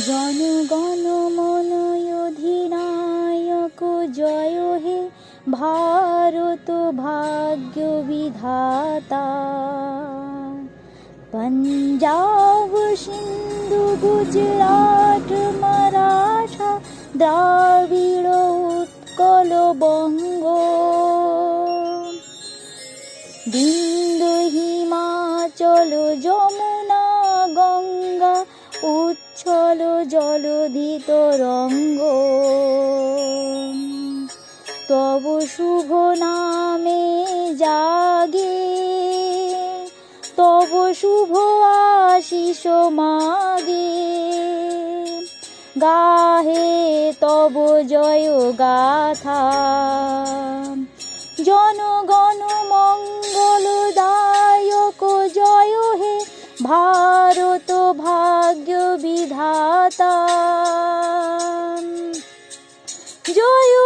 জনগণ মন অধিনায়ক জয় হে ভারত ভাগ্য বিধাতা। পঞ্জাব, সিন্ধু, গুজরাট, মারাঠা, দ্রাবিড়, উৎকল, বঙ্গ। হিমাচল যমুনা উচ্ছল জলধিত রঙ্গ। তব শুভ নামে জাগে। তব শুভ আশিস মাগে। গাহে তব জয় গাথা। জনগণ মঙ্গলদায়ক জয় হে ভারত বিধাতা জয়